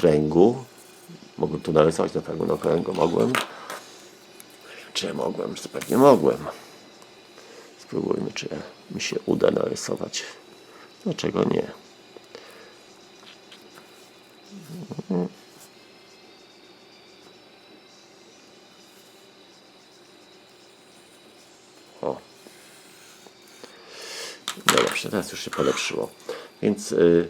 okręgu. Mogłem tu narysować na pewno na okręgu, mogłem. Czy mogłem? Pewnie mogłem. Spróbujmy, czy mi się uda narysować. Dlaczego nie? O. No dobrze, teraz już się polepszyło. Więc y,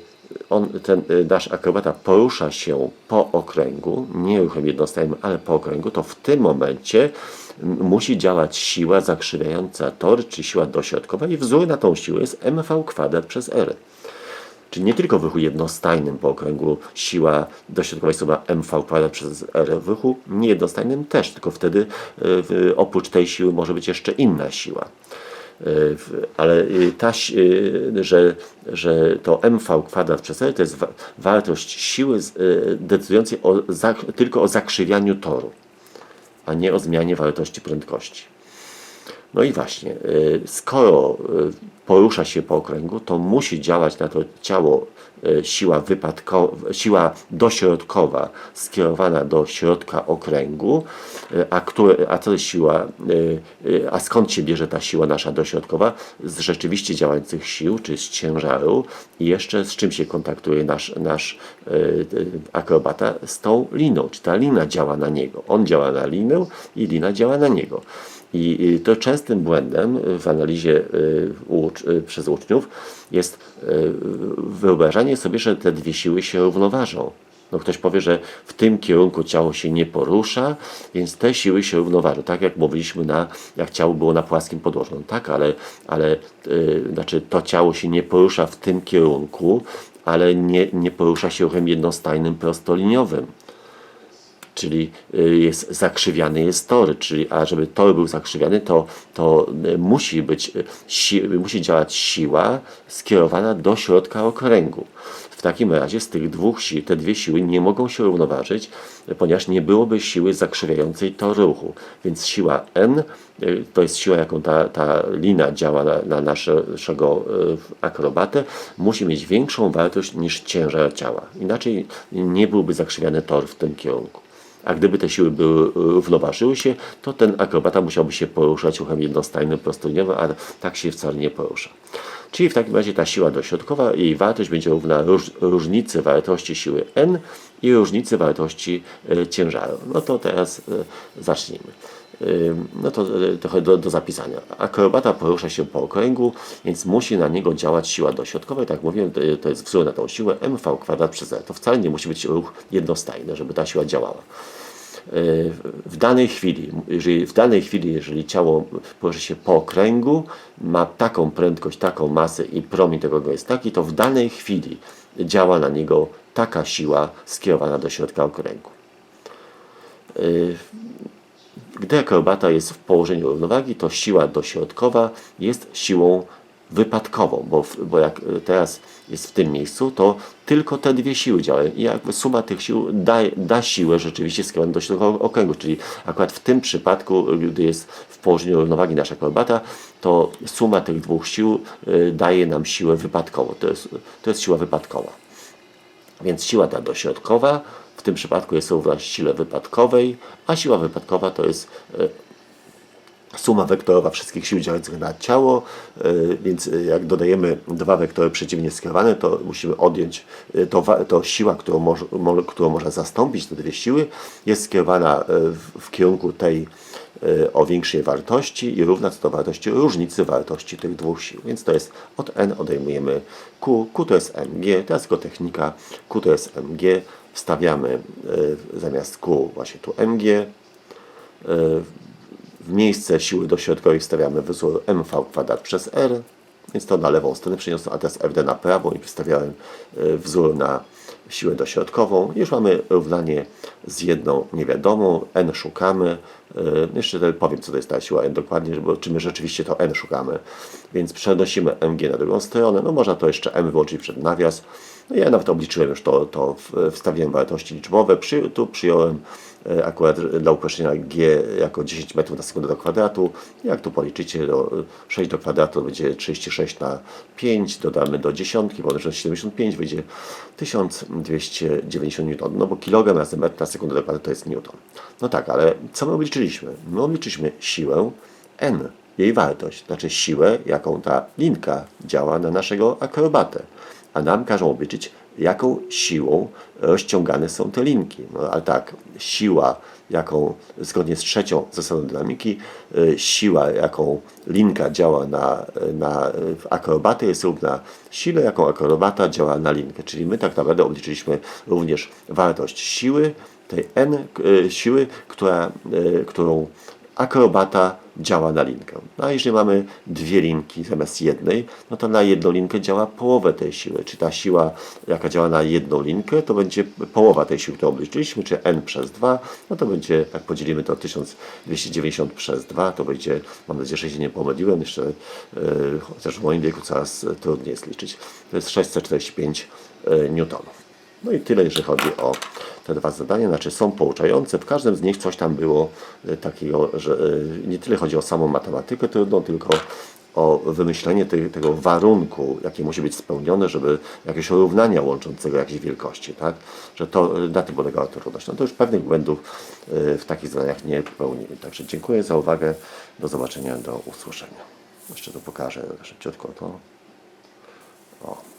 on, ten y, nasz akrobata porusza się po okręgu, nie ruchem jednostajnym, ale po okręgu, to w tym momencie musi działać siła zakrzywiająca tor, czy siła dośrodkowa i wzór na tą siłę jest mv kwadrat przez r. Czyli nie tylko w ruchu jednostajnym po okręgu siła dośrodkowa jest mv kwadrat przez r, w ruchu niejednostajnym też, tylko wtedy y, oprócz tej siły może być jeszcze inna siła. Ale y, ta, y, że, że to mv kwadrat przez r to jest wa- wartość siły y, decydującej o, tylko o zakrzywianiu toru, a nie o zmianie wartości prędkości. No i właśnie, y, skoro y, porusza się po okręgu, to musi działać na to ciało y, siła, wypadko, siła dośrodkowa skierowana do środka okręgu, a, które, a co jest siła, a skąd się bierze ta siła nasza dośrodkowa? Z rzeczywiście działających sił, czy z ciężaru i jeszcze z czym się kontaktuje nasz, nasz akrobata? Z tą liną, czy ta lina działa na niego. On działa na linę i lina działa na niego. I to częstym błędem w analizie y, y, przez uczniów jest y, wyobrażanie sobie, że te dwie siły się równoważą. No ktoś powie, że w tym kierunku ciało się nie porusza, więc te siły się równoważą. Tak jak mówiliśmy, na, jak ciało było na płaskim podłożu. No tak, ale, ale y, znaczy to ciało się nie porusza w tym kierunku, ale nie, nie porusza się ruchem jednostajnym prostoliniowym czyli y, jest zakrzywiany jest tor, czyli a żeby tor był zakrzywiany, to, to y, musi być, y, si, musi działać siła skierowana do środka okręgu. W takim razie z tych dwóch sił, te dwie siły nie mogą się równoważyć, ponieważ nie byłoby siły zakrzywiającej tor ruchu. Więc siła N to jest siła, jaką ta, ta lina działa na, na nasze- naszego akrobatę, musi mieć większą wartość niż ciężar ciała. Inaczej nie byłby zakrzywiany tor w tym kierunku. A gdyby te siły były, równoważyły się, to ten akrobata musiałby się poruszać ruchem jednostajnym, prostoliniowym, a tak się wcale nie porusza. Czyli w takim razie ta siła dośrodkowa, jej wartość będzie równa róż, różnicy wartości siły n i różnicy wartości e, ciężaru. No to teraz e, zacznijmy. No to y, trochę do, do zapisania. Akrobata porusza się po okręgu, więc musi na niego działać siła dośrodkowa. Tak jak mówiłem, to, jest wzór na tą siłę mv kwadrat przez r. To wcale nie musi być ruch jednostajny, żeby ta siła działała. Y, W danej chwili, jeżeli, w danej chwili, jeżeli ciało porusza się po okręgu, ma taką prędkość, taką masę i promień tego jest taki, to w danej chwili działa na niego taka siła skierowana do środka okręgu. Gdy akrobata jest w położeniu równowagi, to siła dośrodkowa jest siłą wypadkową, bo, bo jak y, teraz jest w tym miejscu, to tylko te dwie siły działają i jakby suma tych sił da, da siłę rzeczywiście skierowaną do środka okręgu, czyli akurat w tym przypadku, gdy jest w położeniu równowagi nasza akrobata, to suma tych dwóch sił y, daje nam siłę wypadkową. To jest, to jest siła wypadkowa. Więc siła ta dośrodkowa w tym przypadku jest równa sile wypadkowej, a siła wypadkowa to jest e, suma wektorowa wszystkich sił działających na ciało, e, więc e, jak dodajemy dwa wektory przeciwnie skierowane, to musimy odjąć, to, to siła, którą, moż, mo, którą można zastąpić, te dwie siły, jest skierowana w, w kierunku tej o większej wartości i równa co do wartości różnicy wartości tych dwóch sił. Więc to jest od n odejmujemy q, q to jest mg, teraz tylko technika, q to jest mg, wstawiamy e, zamiast q właśnie tu mg, w miejsce siły dośrodkowej wstawiamy wzór mv kwadrat przez r, więc to na lewą stronę przeniosłem, a teraz fd na prawą i wstawiałem e, wzór na siłę dośrodkową. Już mamy równanie z jedną niewiadomą, n szukamy. E, Jeszcze powiem, co to jest ta siła n dokładnie, żeby, czy my rzeczywiście to n szukamy. Więc przenosimy mg na drugą stronę. No można to jeszcze m włączyć przed nawias No ja nawet obliczyłem już to, to wstawiłem wartości liczbowe, Przy, tu przyjąłem e, akurat dla uproszczenia g jako 10 metrów na sekundę do kwadratu. Jak tu policzycie, do, 6 do kwadratu będzie 36 na 5, dodamy do dziesiątki, bo 75 wyjdzie 1290 newton, no bo kilogram razy metr na sekundę do kwadratu to jest newton. No tak, ale co my obliczyliśmy? My obliczyliśmy siłę n, jej wartość, znaczy siłę, jaką ta linka działa na naszego akrobatę. A nam każą obliczyć, jaką siłą rozciągane są te linki. No ale tak, siła, jaką zgodnie z trzecią zasadą dynamiki, y, siła, jaką linka działa na, na akrobatę jest równa sile, jaką akrobata działa na linkę. Czyli my tak naprawdę obliczyliśmy również wartość siły, tej n y, siły, która, y, którą akrobata działa na linkę. No a jeżeli mamy dwie linki zamiast jednej, no to na jedną linkę działa połowę tej siły. Czy ta siła, jaka działa na jedną linkę, to będzie połowa tej siły, którą obliczyliśmy, czy n przez 2, no to będzie, jak podzielimy to 1290 przez 2, to będzie, mam nadzieję, że się nie pomyliłem, jeszcze, yy, chociaż w moim wieku coraz trudniej jest liczyć. To jest 645 yy, newtonów. No i tyle, jeżeli chodzi o te dwa zadania. Znaczy są pouczające. W każdym z nich coś tam było e, takiego, że e, nie tyle chodzi o samą matematykę trudną, tylko o wymyślenie te, tego warunku, jaki musi być spełniony, żeby jakieś równania łączącego jakieś wielkości, tak? Że to e, na tym polegała trudność. No to już pewnych błędów w takich zadaniach nie popełnimy. Także dziękuję za uwagę. Do zobaczenia, do usłyszenia. Jeszcze to pokażę szybciutko to.